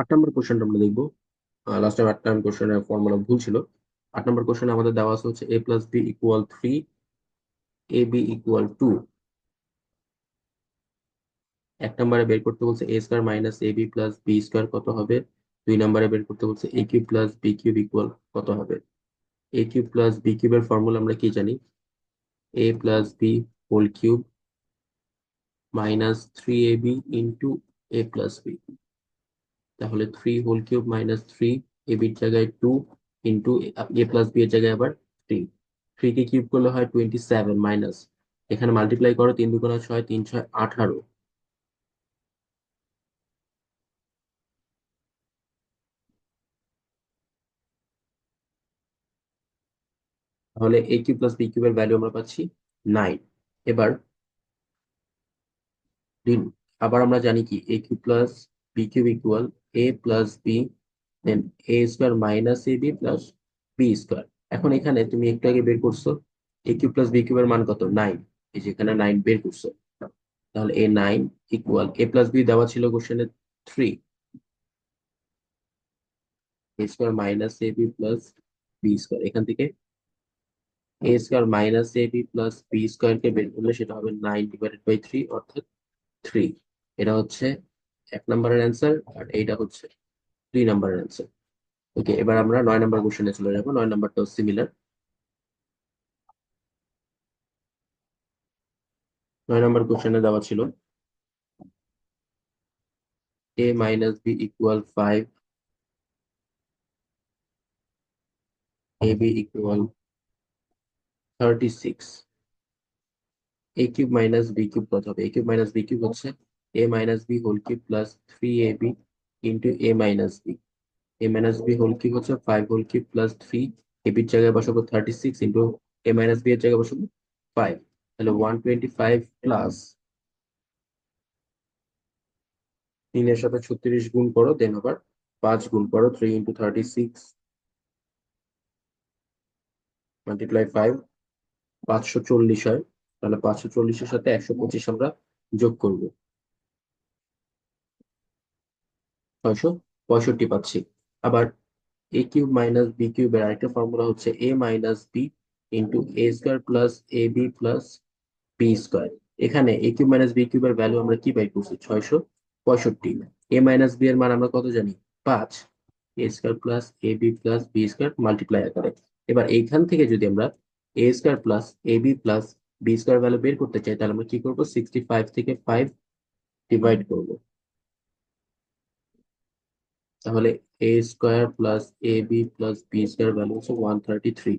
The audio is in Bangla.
আট নম্বর কোশ্চেনটা আমরা দেখব। লাস্ট টাইম আট নম্বর কোশ্চেনের ফর্মুলা ভুল ছিল। আট নম্বর কোশ্চেনে আমাদের দেওয়া আছে হচ্ছে A plus B equal three A B equal two এক নম্বরে বের করতে বলছে A square minus A B plus B square কত হবে? দুই নম্বরে বের করতে বলছে A cube plus B cube equal কত হবে? এ কিউব প্লাস বি কিউবের ফর্মুলা আমরা কি জানি? A plus B whole cube minus three A B into A plus B তাহলে three whole cube minus three A বির জায়গায় two into A plus B এর জায়গায় আবার থ্রি কে কিউব করলে হয় টোয়েন্টি সেভেন মাইনাস এখানে মাল্টিপ্লাই করো, তিন দুগুণা ছয় তিন ছয় আঠারো। তাহলে এ কিউব প্লাস বি কিউবের ভ্যালু আমরা পাচ্ছি নাইন এবার আবার আমরা জানি কি A cube plus cube equal A plus B then A square minus A B plus B square এখন এখানে তুমি একটু আগে বের করছ এ কিউব প্লাস বি কিউবের মান কত? নাইন এই যে এখানে নাইন বের করছ। তাহলে A nine equal A plus B দেওয়া ছিল কোশ্চেনে three A square minus A B plus B square এখান থেকে A square minus A B plus B স্কোয়ারকে বের করলে সেটা হবে নাইন ডিভাইডেড বাই থ্রি অর্থাৎ থ্রি এটা হচ্ছে এক নম্বরের অ্যান্সার আর এইটা হচ্ছে থ্রি নাম্বারের অ্যান্সার ওকে এবার আমরা নয় নাম্বার কোশ্চেনে চলে যাব। নয় নাম্বারটাও সিমিলার নয় নাম্বার কোশ্চেনে দেওয়া ছিল, a minus B equal five A B equal thirty six A cube minus B cube কত হবে? A cube minus B cube হচ্ছে B whole cube plus three A B into A minus B A minus B whole cube হচ্ছে five whole cube plus three A বির জায়গায় বসাবো thirty six into A minus B এর জায়গায় বসাবো ফাইভ তাহলে ওয়ান টোয়েন্টি ফাইভ প্লাস তিনের সাথে ছত্রিশ গুণ করো দেন আবার পাঁচ গুণ করো three into thirty six multiply five পাঁচশো চল্লিশ হয়। তাহলে পাঁচশো চল্লিশের সাথে একশো পঁচিশ আমরা যোগ করব। ছয়শো পঁয়ষট্টি পাচ্ছি। আবার এ কিউব মাইনাস বি কিউবের আরেকটা ফর্মুলা হচ্ছে A minus B into A square plus A B plus B square এখানে এ কিউব মাইনাস বি কিউবের ভ্যালু আমরা কি পাই করছি? ছয়শো পঁয়ষট্টি। এ মাইনাস বি এর মান আমরা কত জানি? পাঁচ। A square plus A B plus B square multiply আকারে এবার এইখান থেকে যদি আমরা A square plus A B plus B square value বের করতে চাই, তাহলে আমরা কি করব? সিক্সটি ফাইভ থেকে ফাইভ ডিভাইড করব। তাহলে A square plus A B plus B square value হচ্ছে ওয়ান থার্টি থ্রি